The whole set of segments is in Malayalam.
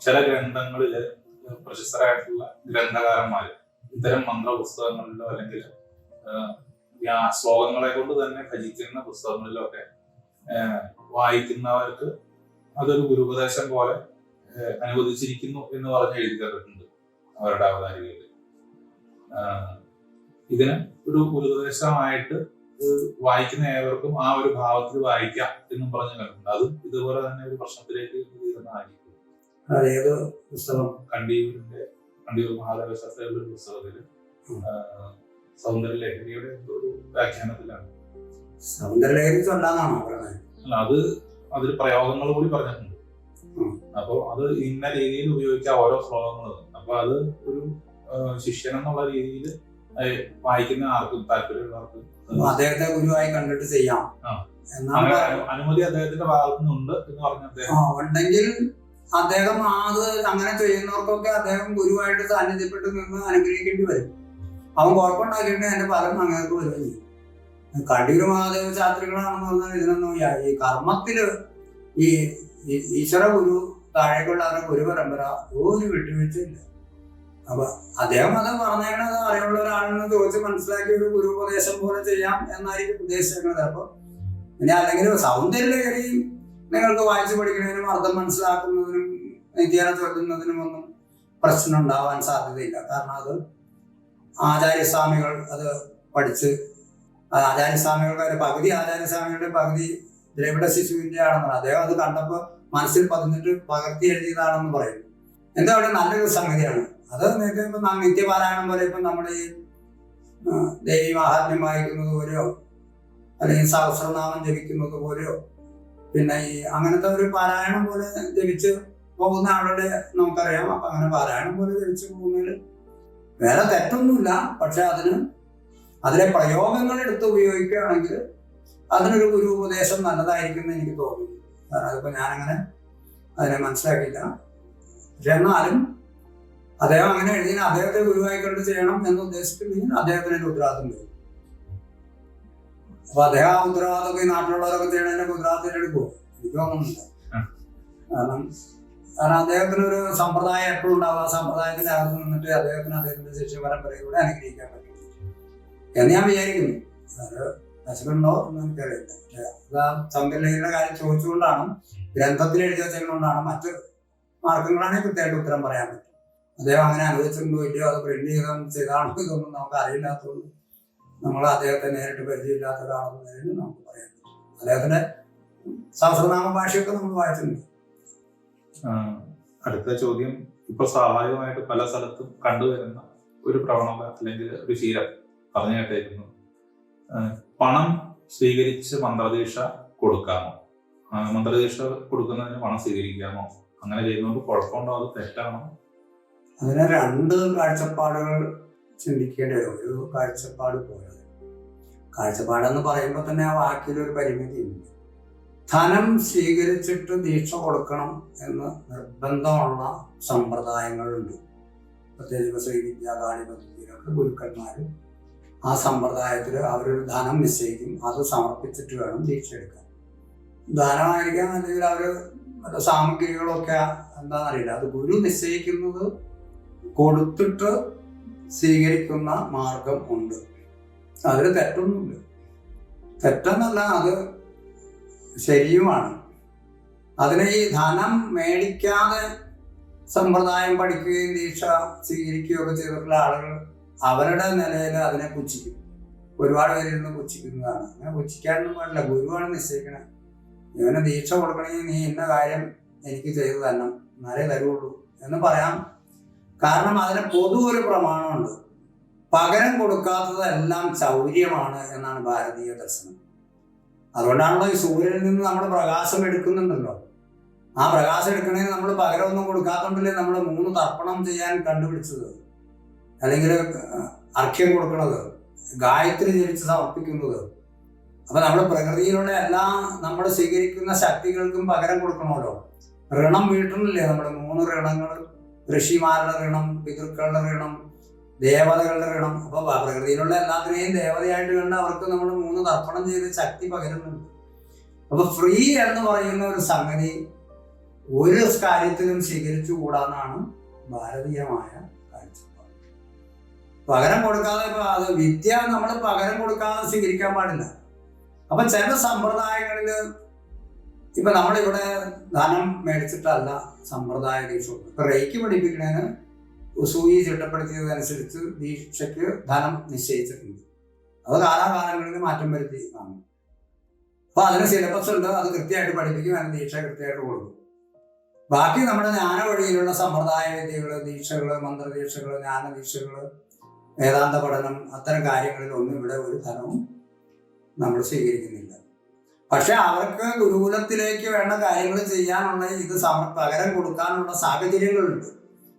ചില ഗ്രന്ഥങ്ങളിൽ പ്രശസ്തരായിട്ടുള്ള ഗ്രന്ഥകാരന്മാര് ഇത്തരം മന്ത്രപുസ്തകങ്ങളിലോ അല്ലെങ്കിൽ ശ്ലോകങ്ങളെ കൊണ്ട് തന്നെ ഭജിക്കുന്ന പുസ്തകങ്ങളിലോ ഒക്കെ വായിക്കുന്നവർക്ക് അതൊരു ഗുരുപദേശം പോലെ അനുവദിച്ചിരിക്കുന്നു എന്ന് പറഞ്ഞ് എഴുതി അവരുടെ അവതാരികയിൽ. ഇതിന് ഒരു ഗുരുപദേശമായിട്ട് വായിക്കുന്ന ഏവർക്കും ആ ഒരു ഭാവത്തിൽ വായിക്കാം എന്നും പറഞ്ഞു കണ്ടിട്ടുണ്ട് അതും ഇതുപോലെ തന്നെ ഒരു പ്രശ്നത്തിലേക്ക് തീരുന്നതായിരിക്കും അതേത് പുസ്തകം കണ്ടിയൂരിന്റെ കണ്ടിയൂർ മഹാദേവ ശാസ്ത്രിയുടെ ഒരു പുസ്തകത്തിൽ സൗന്ദര്യലേഖനിയുടെ ഒരു വ്യാഖ്യാനത്തിലാണ്. സൗന്ദര്യലേഖനി ചൊല്ലാന്നാണോ പറഞ്ഞത്? അല്ല അത് അതിൽ പ്രയോഗങ്ങൾ കൂടി പറഞ്ഞിട്ടുണ്ട്. അപ്പോൾ അപ്പൊ അത് ഇന്ന രീതിയിൽ ഉപയോഗിച്ച ഓരോ ശ്ലോകങ്ങളും. അപ്പൊ അത് ഒരു ശിഷ്യൻ എന്നുള്ള രീതിയിൽ വായിക്കുന്ന ആർക്കും താല്പര്യമുള്ളവർക്ക് അദ്ദേഹത്തെ ഗുരുവായി കണ്ടിട്ട് ചെയ്യാം. അനുമതി അദ്ദേഹത്തിന്റെ ഭാഗത്തുനിന്നുണ്ട് എന്ന് പറഞ്ഞ അദ്ദേഹം ഉണ്ടെങ്കിൽ അദ്ദേഹം അത് അങ്ങനെ ചെയ്യുന്നവർക്കൊക്കെ അദ്ദേഹം ഗുരുവായിട്ട് സാന്നിധ്യപ്പെട്ട് നിന്ന് അനുഗ്രഹിക്കേണ്ടി വരും. അവൻ കുഴപ്പമുണ്ടാക്കിയിട്ട് എന്റെ പലരും അങ്ങനെ വരികയും ചെയ്യും. കടിയൂർ മഹാദേവ ശാസ്ത്രികളാണെന്ന് പറഞ്ഞാൽ ഇതിനൊന്നും ഈ- കർമ്മത്തിൽ ഈ ഈശ്വര ഗുരു താഴേക്കുള്ള ഗുരു പരമ്പര ഒരു വിട്ടുവീഴ്ചയില്ല. അപ്പൊ അദ്ദേഹം അത് പറഞ്ഞേക്കണത് അറിവുള്ള ഒരാളെന്ന് ചോദിച്ച് മനസ്സിലാക്കി ഒരു ഗുരുപ്രദേശം പോലെ ചെയ്യാം എന്നായിരിക്കും ഉദ്ദേശിക്കുന്നത് അപ്പൊ ഇനി അല്ലെങ്കിൽ സൗന്ദര്യലഹരി നിങ്ങൾക്ക് വായിച്ചു പഠിക്കുന്നതിനും അർത്ഥം മനസ്സിലാക്കുന്നതിനും നിത്യേന ചൊല്ലുന്നതിനും ഒന്നും പ്രശ്നം ഉണ്ടാവാൻ സാധ്യതയില്ല. കാരണം അത് ആചാര്യസ്വാമികൾ അത് പഠിച്ച് ആചാര്യസ്വാമികളുടെ പകുതി ആചാര്യസ്വാമികളുടെ പകുതി ദ്രവിഡ ശിശുവിന്റെ ആണെന്നാണ് അദ്ദേഹം അത് കണ്ടപ്പോൾ മനസ്സിൽ പതിഞ്ഞിട്ട് പകർത്തി എഴുതിയതാണെന്ന് പറയും. എന്താ അവിടെ നല്ലൊരു സംഗതിയാണ്. അത് ഇപ്പം നിത്യപാരായണം പോലെ ഇപ്പം നമ്മുടെ ഈ ദേവി മഹാത്മ്യം വായിക്കുന്നത് പോലെയോ അല്ലെങ്കിൽ സഹസ്രനാമം ജപിക്കുന്നത് പോലെയോ പിന്നെ ഈ അങ്ങനത്തെ ഒരു പാരായണം പോലെ ജപിച്ച് പോകുന്ന ആളുടെ നമുക്കറിയാം. അപ്പൊ അങ്ങനെ പാരായണം പോലെ ജപിച്ച് പോകുന്നതിൽ വേറെ തെറ്റൊന്നുമില്ല. പക്ഷെ അതിന് അതിലെ പ്രയോഗങ്ങൾ എടുത്ത് ഉപയോഗിക്കുകയാണെങ്കിൽ അതിനൊരു ഗുരു ഉപദേശം നല്ലതായിരിക്കും എന്ന് എനിക്ക് തോന്നുന്നു. കാരണം അതിപ്പോ ഞാനങ്ങനെ അതിനെ മനസ്സിലാക്കിയില്ല. പക്ഷെ എന്നാലും അദ്ദേഹം അങ്ങനെ എഴുതിയാൽ അദ്ദേഹത്തെ ഗുരുവായി കണ്ട് ചെയ്യണം എന്ന് ഉദ്ദേശിക്കുന്നെങ്കിൽ അദ്ദേഹത്തിന് ഒരു ഉത്തരവാദിത്വം വരും. അപ്പൊ അദ്ദേഹം ആ ഉത്തരവാദിത്തമൊക്കെ ഈ നാട്ടിലുള്ളവരൊക്കെ ചെയ്യണതിന്റെ ഉത്തരവാദിത്തം എടുക്കുമോ എനിക്ക് തോന്നുന്നില്ല കാരണം കാരണം അദ്ദേഹത്തിന് ഒരു സമ്പ്രദായം എപ്പോഴും ഉണ്ടാവും. ആ സമ്പ്രദായത്തിന്റെ അകത്ത് നിന്നിട്ട് അദ്ദേഹത്തിന് അദ്ദേഹത്തിന്റെ ശിക്ഷ പരമ്പരയിലൂടെ അനുഗ്രഹിക്കാൻ പറ്റും. എന്ന് ഞാൻ വിചാരിക്കുന്നു. അത് പശുണ്ടോ എന്ന് എനിക്കറിയില്ല. പക്ഷേ അത് ആ സൗന്ദര്യയുടെ കാര്യം ചോദിച്ചുകൊണ്ടാണ് ഗ്രന്ഥത്തിൽ എഴുതി വെച്ചതുകൊണ്ടാണ് മറ്റ് മാർഗങ്ങളാണെങ്കിൽ കൃത്യമായിട്ട് ഉത്തരം പറയാൻ പറ്റും. അദ്ദേഹം അങ്ങനെ അനുവദിച്ചിട്ടുണ്ടോ ഇല്ലയോ? അത് പ്രിന്റ് ചെയ്താണോ ഇതൊന്നും നമുക്ക് അറിയില്ലാത്തതുകൊണ്ട് നമ്മൾ അദ്ദേഹത്തെ നേരിട്ട് പരിചയമില്ലാത്ത ഒരാളെന്ന് നിലയിൽ നമുക്ക് പറയാൻ പറ്റും. അദ്ദേഹത്തിന്റെ സഹസ്രനാമ ഭാഷയൊക്കെ നമ്മൾ വായിച്ചിട്ടുണ്ട്. അടുത്ത ചോദ്യം. ഇപ്പൊ സ്വാഭാവികമായിട്ട് പല സ്ഥലത്തും കണ്ടുവരുന്ന ഒരു പ്രവണത അല്ലെങ്കിൽ ഒരു ശീലം പറഞ്ഞു കേട്ടേക്കുന്നു. പണം സ്വീകരിച്ച് മന്ത്രദീക്ഷ കൊടുക്കാമോ? മന്ത്രദീക്ഷ കൊടുക്കുന്നതിന് പണം സ്വീകരിക്കാമോ? അങ്ങനെ ചെയ്യുന്നതുകൊണ്ട് കുഴപ്പമുണ്ടോ? അത് തെറ്റാണോ? അതിനെ രണ്ട് കാഴ്ചപ്പാടുകൾ ചിന്തിക്കേണ്ടി വരും. ഒരു കാഴ്ചപ്പാട് പോലെ. കാഴ്ചപ്പാടെന്ന് പറയുമ്പോൾ തന്നെ ആ വാക്കിലൊരു പരിമിതിയുണ്ട്. ധനം സ്വീകരിച്ചിട്ട് ദീക്ഷ കൊടുക്കണം എന്ന് നിർബന്ധമുള്ള സമ്പ്രദായങ്ങളുണ്ട്. പ്രത്യേകിച്ച് ശ്രീ വിദ്യാകാളി പദ്ധതിയിലൊക്കെ ഗുരുക്കന്മാർ ആ സമ്പ്രദായത്തിൽ അവരൊരു ധനം നിശ്ചയിക്കും. അത് സമർപ്പിച്ചിട്ട് വേണം ദീക്ഷ എടുക്കാൻ. ധനമായിരിക്കാം അല്ലെങ്കിൽ അവർ സാമഗ്രികളൊക്കെ എന്താണെന്നറിയില്ല അത് ഗുരു നിശ്ചയിക്കുന്നത് കൊടുത്തിട്ട് സ്വീകരിക്കുന്ന മാർഗം ഉണ്ട്. അതിൽ തെറ്റൊന്നുമില്ല. തെറ്റെന്നല്ല അത് ശരിയുമാണ്. അതിനെ ഈ ധനം മേടിക്കാതെ സമ്പ്രദായം പഠിക്കുകയും ദീക്ഷ സ്വീകരിക്കുകയൊക്കെ ചെയ്തിട്ടുള്ള ആളുകൾ അവരുടെ നിലയിൽ അതിനെ പുച്ഛിക്കും. ഒരുപാട് പേരിരുന്ന് പുച്ഛിക്കുന്നതാണ്. അങ്ങനെ പുച്ഛിക്കാനൊന്നും പാടില്ല. ഗുരുവാണ് നിശ്ചയിക്കണേ. ഇവന് ദീക്ഷ കൊടുക്കണമെങ്കിൽ നീ ഇന്ന കാര്യം എനിക്ക് ചെയ്തു തരണം. എന്നാലേ തരുള്ളൂ എന്ന് പറയാം. കാരണം അതിന് പൊതു ഒരു പ്രമാണമുണ്ട്. പകരം കൊടുക്കാത്തതെല്ലാം ചൗര്യമാണ് എന്നാണ് ഭാരതീയ ദർശനം. അതുകൊണ്ടാണല്ലോ ഈ സൂര്യനിൽ നിന്ന് നമ്മൾ പ്രകാശം എടുക്കുന്നുണ്ടല്ലോ. ആ പ്രകാശം എടുക്കണമെങ്കിൽ നമ്മൾ പകരമൊന്നും കൊടുക്കാത്തതുകൊണ്ടല്ലേ നമ്മൾ മൂന്ന് തർപ്പണം ചെയ്യാൻ കണ്ടുപിടിച്ചത്? അല്ലെങ്കിൽ അർഘ്യം കൊടുക്കുന്നത് ഗായത്രി ജനിച്ച് സമർപ്പിക്കുന്നത്? അപ്പൊ നമ്മൾ പ്രകൃതിയിലുള്ള എല്ലാ നമ്മൾ സ്വീകരിക്കുന്ന ശക്തികൾക്കും പകരം കൊടുക്കണമല്ലോ. ഋണം വീട്ടണില്ലേ നമ്മൾ മൂന്ന് ഋണങ്ങൾ ഋഷിമാരുടെ ഋണം പിതൃക്കളുടെ ഋണം ദേവതകളുടെ ഋണം അപ്പൊ പ- പ്രകൃതിയിലുള്ള എല്ലാത്തിനെയും ദേവതയായിട്ട് കണ്ട് അവർക്ക് നമ്മൾ മൂന്ന് തർപ്പണം ചെയ്ത് ശക്തി പകരുന്നുണ്ട്. അപ്പൊ ഫ്രീ എന്ന് പറയുന്ന ഒരു സംഗതി ഒരു കാര്യത്തിലും സ്വീകരിച്ചുകൂടാന്നാണ് ഭാരതീയമായ കാഴ്ചപ്പാട്. പകരം കൊടുക്കാതെ അത് വിദ്യ നമ്മൾ പകരം കൊടുക്കാതെ സ്വീകരിക്കാൻ പാടില്ല. അപ്പൊ ചില സമ്പ്രദായങ്ങളിൽ ഇപ്പൊ നമ്മളിവിടെ ധനം മേടിച്ചിട്ടല്ല സമ്പ്രദായ ദീക്ഷ ഇപ്പൊ റേക്ക് പഠിപ്പിക്കുന്നതിന് സൂയി ചിട്ടപ്പെടുത്തിയതനുസരിച്ച് ദീക്ഷയ്ക്ക് ധനം നിശ്ചയിച്ചിട്ടുണ്ട്. അത് കാലാകാലങ്ങളിൽ മാറ്റം വരുത്തി കാണും അപ്പൊ അതിന് സിലബസ് ഉണ്ട് അത് കൃത്യമായിട്ട് പഠിപ്പിക്കും അതിന് ദീക്ഷ കൃത്യമായിട്ട് കൊടുക്കും. ബാക്കി നമ്മുടെ ജ്ഞാന വഴിയിലുള്ള സമ്പ്രദായ വിദ്യകൾ ദീക്ഷകൾ മന്ത്രദീക്ഷകൾ ജ്ഞാനദീക്ഷകൾ വേദാന്ത പഠനം അത്തരം കാര്യങ്ങളിലൊന്നും ഇവിടെ ഒരു ധനവും നമ്മൾ സ്വീകരിക്കുന്നില്ല. പക്ഷെ അവർക്ക് ഗുരുകുലത്തിലേക്ക് വേണ്ട കാര്യങ്ങൾ ചെയ്യാനുള്ള ഇത് പകരം കൊടുക്കാനുള്ള സാഹചര്യങ്ങളുണ്ട്.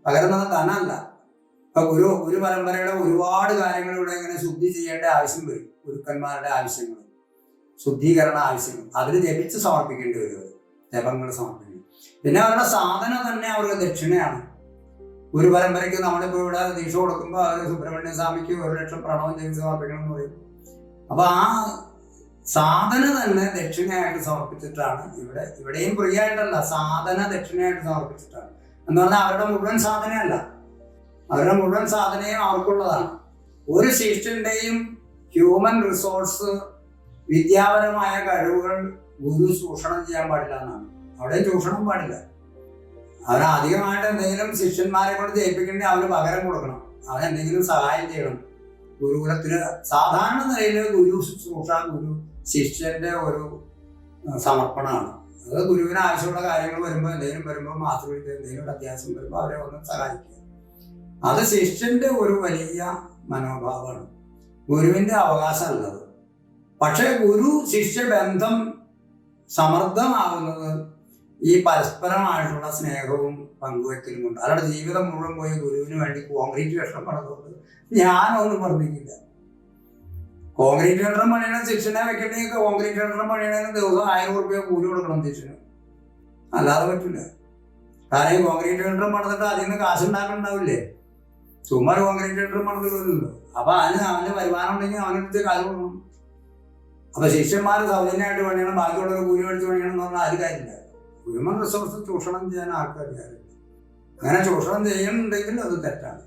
പകരം നമ്മൾ തന്നല്ല. ഇപ്പൊ ഗുരു ഗുരു പരമ്പരയുടെ ഒരുപാട് കാര്യങ്ങൾ ഇവിടെ ഇങ്ങനെ ശുദ്ധി ചെയ്യേണ്ട ആവശ്യം വരും. ഗുരുക്കന്മാരുടെ ആവശ്യങ്ങൾ ശുദ്ധീകരണ ആവശ്യങ്ങൾ. അതിന് ജപിച്ച് സമർപ്പിക്കേണ്ടി വരും. ജപങ്ങൾ സമർപ്പിക്കും. പിന്നെ അവരുടെ സാധന തന്നെ അവരുടെ ദക്ഷിണയാണ്. ഗുരു പരമ്പരയ്ക്ക് നമ്മളിപ്പോ ഇവിടെ ദീക്ഷ കൊടുക്കുമ്പോൾ അവർ സുബ്രഹ്മണ്യ സ്വാമിക്ക് ഒരു ലക്ഷം പ്രണവം ചെയ്ത് സമർപ്പിക്കണം എന്ന് പറയും. അപ്പൊ ആ സാധന തന്നെ ദക്ഷിണയായിട്ട് സമർപ്പിച്ചിട്ടാണ് ഇവിടെ ഇവിടെയും ഫ്രീ ആയിട്ടല്ല സാധന ദക്ഷിണയായിട്ട് സമർപ്പിച്ചിട്ടാണ്. എന്ന് പറഞ്ഞാൽ അവരുടെ മുഴുവൻ സാധനയല്ല. അവരുടെ മുഴുവൻ സാധനയും അവർക്കുള്ളതാണ്. ഒരു ശിഷ്യന്റെയും ഹ്യൂമൻ റിസോഴ്സ് വിദ്യാപരമായ കഴിവുകൾ ഗുരു ചൂഷണം ചെയ്യാൻ പാടില്ല എന്നാണ്. അവിടെ ചൂഷണം പാടില്ല. അധികമായിട്ട് എന്തെങ്കിലും ശിഷ്യന്മാരെ കൊണ്ട് ജയിപ്പിക്കേണ്ടി അവന് പകരം കൊടുക്കണം. അവരെന്തെങ്കിലും സഹായം ചെയ്യണം. ഗുരുകുലത്തിന് സാധാരണ നിലയിൽ ഗുരു ശുശ്രൂഷ ഗുരു ശിഷ്യന്റെ ഒരു സമർപ്പണമാണ്. അത് ഗുരുവിന് ആവശ്യമുള്ള കാര്യങ്ങൾ വരുമ്പോൾ എന്തെങ്കിലും വരുമ്പോൾ മാതൃവിദ്യ എന്തെങ്കിലും അത്യാവശ്യം വരുമ്പോൾ അവരെ ഒന്ന് സഹായിക്കുക. അത് ശിഷ്യന്റെ ഒരു വലിയ മനോഭാവമാണ്. ഗുരുവിന്റെ അവകാശമല്ലത് പക്ഷേ ഗുരു ശിഷ്യ ബന്ധം സമൃദ്ധമാകുന്നത് ഈ പരസ്പരമായിട്ടുള്ള സ്നേഹവും പങ്കുവെക്കലും കൊണ്ട് അയാളുടെ ജീവിതം മുഴുവൻ പോയി ഗുരുവിന് വേണ്ടി കോൺക്രീറ്റ് കഷ്ടപ്പെടുന്നത് ഞാനൊന്നും പറഞ്ഞിട്ടില്ല. കോൺക്രീറ്റ് കെട്ടിടം പണിയണം ശിക്ഷനെ വെക്കണമെങ്കിൽ കോൺക്രീറ്റ് കെട്ടിടം പണിയണമെങ്കിൽ ദിവസം ആയിരം റുപ്യ കൂലി കൊടുക്കണം ശിക്ഷന് അല്ലാതെ പറ്റില്ല കാരണം ഈ കോൺക്രീറ്റ് കെട്ടിടം പണിതിട്ട് അതിൽ നിന്ന് കാശ് ഉണ്ടാക്കണ്ടാവില്ലേ ചുമ്മാ കോൺക്രീറ്റ് കെട്ടിടം പണിതില്ലല്ലോ അപ്പൊ അതിന് അവന് വരുമാനം ഉണ്ടെങ്കിൽ അവനെടുത്ത് കാശ് കൊടുക്കണം. അപ്പൊ ശിഷ്യന്മാർ സൗജന്യമായിട്ട് പണിയണം ബാക്കിയുള്ളവർ കൂലി മേടിച്ച് പണിയണം എന്ന് പറഞ്ഞാൽ അത് കാര്യമില്ല. ഹ്യൂമൻ റിസോഴ്സ് ചൂഷണം ചെയ്യാൻ ആൾക്കാരില്ല അങ്ങനെ ചൂഷണം ചെയ്യുന്നുണ്ടെങ്കിൽ അത് തെറ്റാണ്.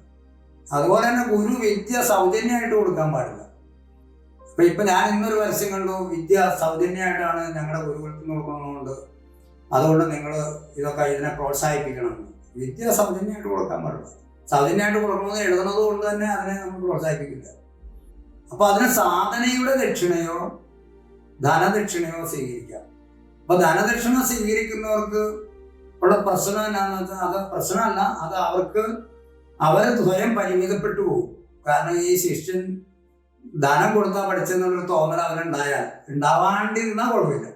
അതുപോലെ തന്നെ ഗുരു വിദ്യ സൗജന്യമായിട്ട് കൊടുക്കാൻ പാടില്ല. അപ്പൊ ഇപ്പൊ ഞാൻ ഇന്നൊരു പരസ്യം കണ്ടു. വിദ്യ സൗജന്യമായിട്ടാണ് ഞങ്ങളുടെ ഗുരുകുലത്തിൽ നോക്കുന്നതുകൊണ്ട് അതുകൊണ്ട് നിങ്ങൾ ഇതൊക്കെ ഇതിനെ പ്രോത്സാഹിപ്പിക്കണം. വിദ്യ സൗജന്യമായിട്ട് കൊടുക്കാൻ പാടില്ല. സൗജന്യമായിട്ട് കൊടുക്കണമെന്ന് എഴുതുന്നത് കൊണ്ട് തന്നെ അതിനെ നമ്മൾ പ്രോത്സാഹിപ്പിക്കില്ല. അപ്പൊ അതിന് സാധനയുടെ ദക്ഷിണയോ ധനദക്ഷിണയോ സ്വീകരിക്കാം. അപ്പൊ ധനദക്ഷിണ സ്വീകരിക്കുന്നവർക്ക് ഉള്ള പ്രശ്നം എന്നാന്ന് വെച്ചാൽ അത് പ്രശ്നമല്ല അത് അവർക്ക് അവർ സ്വയം പരിമിതപ്പെട്ടു പോകും. കാരണം ഈ ശിഷ്യൻ ധനം കൊടുത്താൽ പഠിച്ചെന്നുള്ളൊരു തോന്നൽ അവരുണ്ടായാൽ ഉണ്ടാവാണ്ടിരുന്നാൽ കുഴപ്പമില്ല.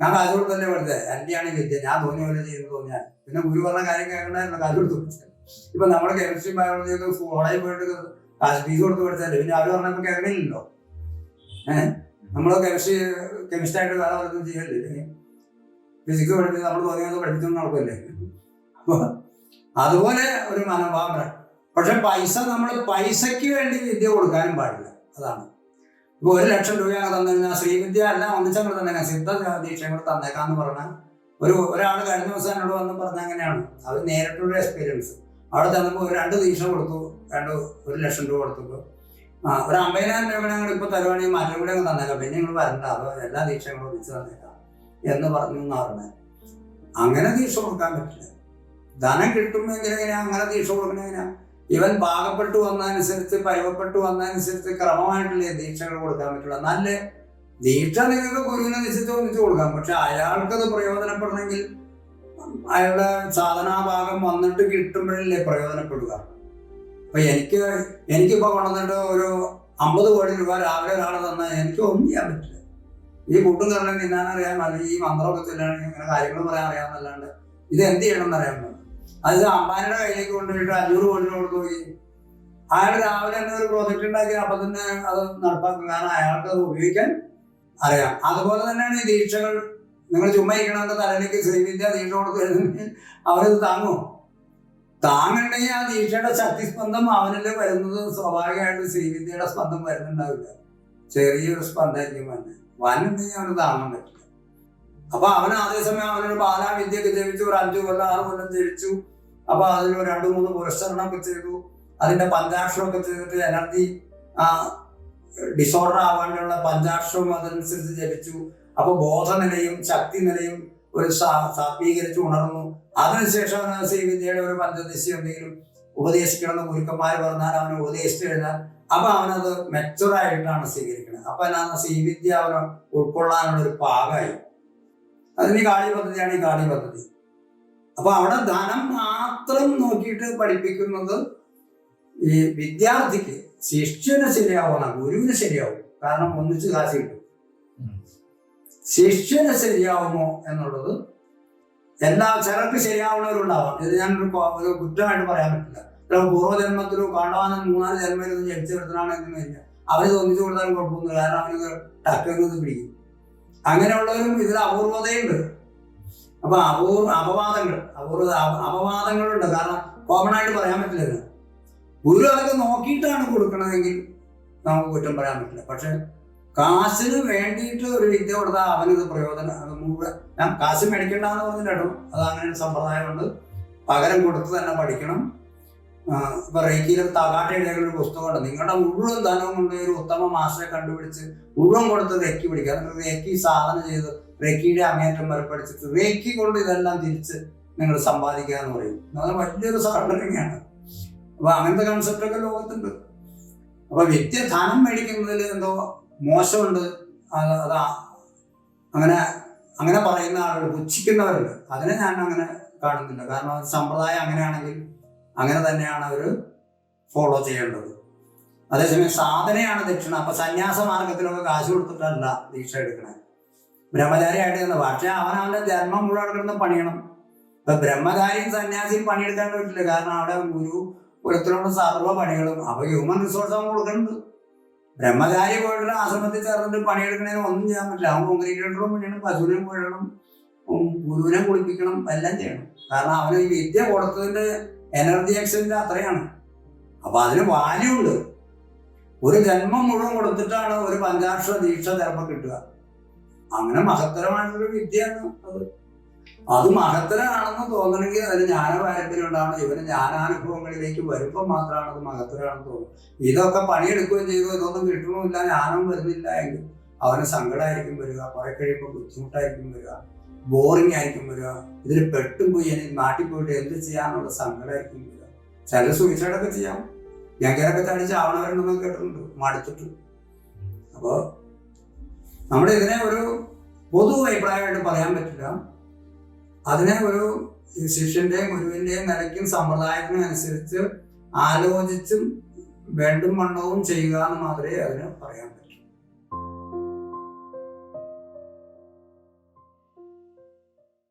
ഞാൻ കാശ് തന്നെ പഠിച്ചത് എന്റെയാണ് ഈ വിദ്യ ഞാൻ തോന്നിയ പോലെ ചെയ്യുന്നത് തോന്നിയാൽ പിന്നെ ഗുരു പറഞ്ഞ കാര്യം കേൾക്കണ്ടായിരുന്നു കാശ് കൊടുത്ത് പഠിച്ചത്. ഇപ്പൊ നമ്മുടെ കെമിസ്ട്രി ബയോളജി ഒക്കെ കോളേജിൽ പോയിട്ട് കാശ് ഫീസ് കൊടുത്ത് പഠിച്ചല്ലേ പിന്നെ അവർ പറഞ്ഞപ്പോൾ കേൾക്കണില്ലല്ലോ. ഏഹ് നമ്മൾ കെമിസ്ട്രി കെമിസ്ട്രി ആയിട്ട് വേറെ പലതും ചെയ്യല്ലേ? ഫിസിക്സ് പഠിപ്പിച്ച് നമ്മൾ തോന്നിയത് പഠിപ്പിച്ചു നടക്കല്ലേ അപ്പൊ അതുപോലെ ഒരു മനോഭാവം പക്ഷെ പൈസ നമ്മൾ പൈസയ്ക്ക് വേണ്ടി വിദ്യ കൊടുക്കാനും പാടില്ല. അതാണ്. ഇപ്പൊ ഒരു ലക്ഷം രൂപ ഞങ്ങൾ കഴിഞ്ഞാൽ ശ്രീവിദ്യ എല്ലാം ഒന്നിച്ചങ്ങൾ തന്നേക്കാം സിദ്ധ ദീക്ഷകൾ തന്നേക്കാന്ന് പറഞ്ഞാൽ ഒരു ഒരാൾ കഴിഞ്ഞ ദിവസം എന്നോട് വന്ന് പറഞ്ഞ അങ്ങനെയാണ്. അത് നേരിട്ടുള്ള എക്സ്പീരിയൻസ് അവിടെ ചെന്നപ്പോൾ ഒരു രണ്ട് ദീക്ഷ കൊടുത്തു. രണ്ട് ഒരു ലക്ഷം രൂപ കൊടുത്തു. ആ ഒരു അമ്പതിനായിരം രൂപ ഞങ്ങൾ ഇപ്പോൾ തരുവാണെങ്കിൽ മാറ്റം കൂടെ അങ്ങ് തന്നേക്കാം. പിന്നെ നിങ്ങൾ വരണ്ട. അതോ എല്ലാ ദീക്ഷകളും ഒന്നിച്ച് തന്നേക്കാം എന്ന് പറഞ്ഞു എന്ന് അങ്ങനെ ദീക്ഷ കൊടുക്കാൻ പറ്റില്ല. ധനം കിട്ടുമെങ്കിൽ എങ്ങനെയാ? അങ്ങനെ ദീക്ഷ കൊടുക്കണ എങ്ങനെയാ? ഇവൻ പാകപ്പെട്ടു വന്നതനുസരിച്ച് പരുവപ്പെട്ടു വന്നതനുസരിച്ച് ക്രമമായിട്ടുള്ള ദീക്ഷകൾ കൊടുക്കാൻ പറ്റുള്ളൂ നല്ല ദീക്ഷ നിങ്ങൾക്ക് ഗുരുവിനെ നിശ്ചിച്ച് ഒന്നിച്ച് കൊടുക്കാം. പക്ഷെ അയാൾക്കത് പ്രയോജനപ്പെടണമെങ്കിൽ അയാളുടെ സാധനാഭാഗം വന്നിട്ട് കിട്ടുമ്പോഴല്ലേ പ്രയോജനപ്പെടുക? അപ്പൊ എനിക്ക് എനിക്കിപ്പോ കൊണ്ടുവന്നിട്ട് ഒരു അമ്പത് കോടി രൂപ രാവിലെ ഒരാൾ തന്നാൽ എനിക്ക് ഒന്നും ചെയ്യാൻ പറ്റില്ല. ഈ കൂട്ടും കാരണം തിന്നാൻ അറിയാൻ അല്ലെങ്കിൽ ഈ മന്ത്രമൊക്കെ ചെല്ലാണെങ്കിൽ ഇങ്ങനെ കാര്യങ്ങൾ പറയാൻ അറിയാമെന്നല്ലാണ്ട് ഇത് എന്ത് ചെയ്യണം എന്നറിയാൻ പറ്റും അത് അമ്പാനിയുടെ കയ്യിലേക്ക് കൊണ്ടുപോയിട്ട് അഞ്ഞൂറ് കോടി കൊടുത്തു പോയി. അയാൾ രാവിലെ തന്നെ ഒരു പ്രോജക്റ്റ് ഉണ്ടാക്കി അപ്പൊ തന്നെ അത് നടപ്പാക്കും. കാരണം അയാൾക്ക് അത് ഉപയോഗിക്കാൻ അറിയാം. അതുപോലെ തന്നെയാണ് ഈ ദീക്ഷകൾ. നിങ്ങൾ ചുമ്മാ ഇരിക്കണമെന്ന് തലയിലേക്ക് ശ്രീവിദ്യ ദീക്ഷ കൊടുത്തു അവരത് താങ്ങും. താങ്ങുണ്ടെങ്കിൽ ആ ദീക്ഷയുടെ ശക്തിസ്പന്ദം അവനിൽ വരുന്നത് സ്വാഭാവികമായിട്ട് ശ്രീവിദ്യയുടെ സ്പന്ദം വരുന്നുണ്ടാവില്ല. ചെറിയൊരു സ്പന്ദമായിരിക്കും വന്നെ വന്നുണ്ടെങ്കിൽ അവന് താങ്ങാൻ പറ്റില്ല. അപ്പൊ അവൻ അതേസമയം അവനൊരു ബാലാ വിദ്യയൊക്കെ ജപിച്ചു ഒരു അഞ്ചു കൊല്ലം ആറ് കൊല്ലം ജപിച്ചു. അപ്പൊ ഒരു രണ്ടു മൂന്ന് പുരസ്കരണമൊക്കെ ചെയ്തു. അതിന്റെ പഞ്ചാക്ഷരമൊക്കെ ചെയ്തിട്ട് എനർജി ആ ഡിസോർഡർ ആവാനുള്ള പഞ്ചാക്ഷരവും അതനുസരിച്ച് ജപിച്ചു. അപ്പൊ ബോധനിലയും ശക്തി നിലയും ഒരു സാത്വീകരിച്ചു ഉണർന്നു. അതിനുശേഷം ശ്രീവിദ്യയുടെ ശ്രീ വിദ്യയുടെ ഒരു പഞ്ചദശി എന്തെങ്കിലും ഉപദേശിക്കണമെന്ന് ഗുരുക്കന്മാർ പറഞ്ഞാൽ അവന് ഉപദേശിച്ചു കഴിഞ്ഞാൽ അപ്പൊ അവനത് മെച്ചുറായിട്ടാണ് സ്വീകരിക്കുന്നത് അപ്പൊ എന്നാ ശ്രീവിദ്യ അവനെ ഉൾക്കൊള്ളാനുള്ള ഒരു പാകമായി അതിന് കാളി പദ്ധതിയാണ് ഈ കാളി പദ്ധതി. അപ്പൊ അവിടെ ധനം മാത്രം നോക്കിയിട്ട് പഠിപ്പിക്കുന്നത് ഈ വിദ്യാർത്ഥിക്ക് ശിഷ്യന് ശരിയാവണം ഗുരുവിന് ശരിയാവും. കാരണം ഒന്നിച്ച് കാശ് കിട്ടും. ശിഷ്യന് ശരിയാവുമോ എന്നുള്ളത് എല്ലാ ചിലർക്ക് ശരിയാവുന്നവരുണ്ടാവാം. ഇത് കൊ- ഒരു കുറ്റമായിട്ട് പറയാൻ പറ്റില്ല. ചിലപ്പോൾ പൂർവജന്മത്തിലോ കാണാനും മൂന്നാൽ ജന്മയിലൊന്നും ജനിച്ചെടുത്തതാണ് എന്ന് കഴിഞ്ഞാൽ അവന് തോന്നിച്ചു കൊടുത്താലും കുഴപ്പമൊന്നുമില്ല. കാരണം അവന് ടക്കുന്നത് പിടിക്കും. അങ്ങനെയുള്ളവരും ഇതിൽ അപൂർവതയുണ്ട്. അപ്പൊ അപൂർവ അപവാദങ്ങൾ അപൂർവ അപവാദങ്ങളുണ്ട്. കാരണം കോമൺ ആയിട്ട് പറയാൻ പറ്റില്ല. ഗുരു അതൊക്കെ നോക്കിയിട്ടാണ് കൊടുക്കണതെങ്കിൽ നമുക്ക് കുറ്റം പറയാൻ പറ്റില്ല. പക്ഷെ കാശിന് വേണ്ടിയിട്ട് ഒരു വിദ്യ കൊടുത്താൽ അവനിത് പ്രയോജനം അത് മുഴുവൻ ഞാൻ കാശ് മേടിക്കണ്ടെന്ന് പറഞ്ഞിട്ടോ അത് അങ്ങനെ സമ്പ്രദായമുണ്ട്. പകരം കൊടുത്ത് തന്നെ പഠിക്കണം. ഇപ്പൊ റേക്കിയിൽ തകാട്ടയുടെ ഒരു പുസ്തകമുണ്ട്. നിങ്ങളുടെ മുഴുവൻ ധനവും കൊണ്ട് ഒരു ഉത്തമ മാസ്റ്ററെ കണ്ടുപിടിച്ച് മുഴുവൻ കൊടുത്ത് റേക്കി പിടിക്കുക. റേക്കി സാധന ചെയ്ത് റേക്കിയുടെ അങ്ങേറ്റം വരെ പഠിച്ചിട്ട് റേക്കി കൊണ്ട് ഇതെല്ലാം തിരിച്ച് നിങ്ങൾ സമ്പാദിക്കുക എന്ന് പറയും. അത് വലിയൊരു സംഘടനയാണ് അപ്പൊ അങ്ങനത്തെ കൺസെപ്റ്റൊക്കെ ലോകത്തുണ്ട്. അപ്പൊ വ്യക്തി ധനം മേടിക്കുന്നതിൽ എന്തോ മോശമുണ്ട്. അത് അങ്ങനെ അങ്ങനെ പറയുന്ന ആളുകൾ പുച്ഛിക്കുന്നവരുണ്ട്. അതിനെ ഞാൻ അങ്ങനെ കാണുന്നില്ല കാരണം സമ്പ്രദായം അങ്ങനെയാണെങ്കിൽ അങ്ങനെ തന്നെയാണ് അവർ ഫോളോ ചെയ്യേണ്ടത്. അതേസമയം സാധനയാണ് ദക്ഷിണ. അപ്പൊ സന്യാസ മാർഗത്തിലൊക്കെ കാശ് കൊടുത്തിട്ടല്ല ദീക്ഷ എടുക്കണേ. ബ്രഹ്മചാരിയായിട്ട് ചെന്ന് പക്ഷെ അവൻ അവന്റെ ജന്മം മുഴുവൻ പണിയണം. ഇപ്പൊ ബ്രഹ്മചാരിയും സന്യാസിയും പണിയെടുക്കാൻ പറ്റില്ല. കാരണം അവിടെ ഗുരു കുലത്തിലുള്ള സർവ പണികളും അപ്പൊ ഹ്യൂമൻ റിസോഴ്സ് അവൻ കൊടുക്കുന്നുണ്ട് ബ്രഹ്മചാരി പോയിട്ടുള്ള ആശ്രമത്തിൽ ചേർന്നിട്ട് പണിയെടുക്കണേന് ഒന്നും ചെയ്യാൻ പറ്റില്ല. അവൻ കോൺക്രീറ്റ് ഇടണം പണിയണം പശുവിനെ പോയിടണം ഗുരുവിനെ കുളിപ്പിക്കണം എല്ലാം ചെയ്യണം. കാരണം അവന് ഈ വിദ്യ കൊടുത്തതിന്റെ എനർജി എക്സ്ചേഞ്ച് അത്രയാണ്. അപ്പൊ അതിന് വാല്യൂ ഉണ്ട്. ഒരു ജന്മം മുഴുവൻ കൊടുത്തിട്ടാണ് ഒരു പഞ്ചാക്ഷര ദീക്ഷ ചിലപ്പോൾ കിട്ടുക. അങ്ങനെ മഹത്തരമായിട്ടുള്ള വിദ്യയാണ് അത്. അത് മഹത്തരമാണെന്ന് തോന്നണമെങ്കിൽ അതിന് ജ്ഞാന ഉണ്ടാവണം. ഇവന് ജ്ഞാനാനുഭവങ്ങളിലേക്ക് വരുമ്പോൾ മാത്രമാണ് അത് മഹത്തരമാണെന്ന് തോന്നുന്നത്. ഇതൊക്കെ പണിയെടുക്കുകയും ചെയ്തു. ഇതൊന്നും കിട്ടണമില്ല ജ്ഞാനം വരുന്നില്ല എങ്കിൽ അവന് സങ്കടമായിരിക്കും വരിക. കുറെ കഴിയുമ്പോൾ ബുദ്ധിമുട്ടായിരിക്കും വരിക. ബോറിംഗ് ആയിരിക്കും വരിക. ഇതിൽ പെട്ടും പോയി. എനിക്ക് നാട്ടിൽ പോയിട്ട് എന്ത് ചെയ്യാന്നുള്ള സങ്കടമായിരിക്കും വരിക. ചില സൂയിസൈഡൊക്കെ ചെയ്യാം. ഞാൻ കയറൊക്കെ തടിച്ച് ആവണവരുണ്ടെന്ന് കേട്ടിട്ടുണ്ട്. മടുത്തിട്ട്. അപ്പോൾ നമ്മുടെ ഇതിനെ ഒരു പൊതു അഭിപ്രായമായിട്ട് പറയാൻ പറ്റില്ല. അതിനെ ഒരു ശിഷ്യന്റെയും ഗുരുവിന്റെയും നിലയ്ക്കും സമ്പ്രദായത്തിനും അനുസരിച്ച് ആലോചിച്ചും വേണ്ടും വണ്ണവും ചെയ്യുക എന്ന് മാത്രമേ അതിന് പറയാൻ പറ്റൂ.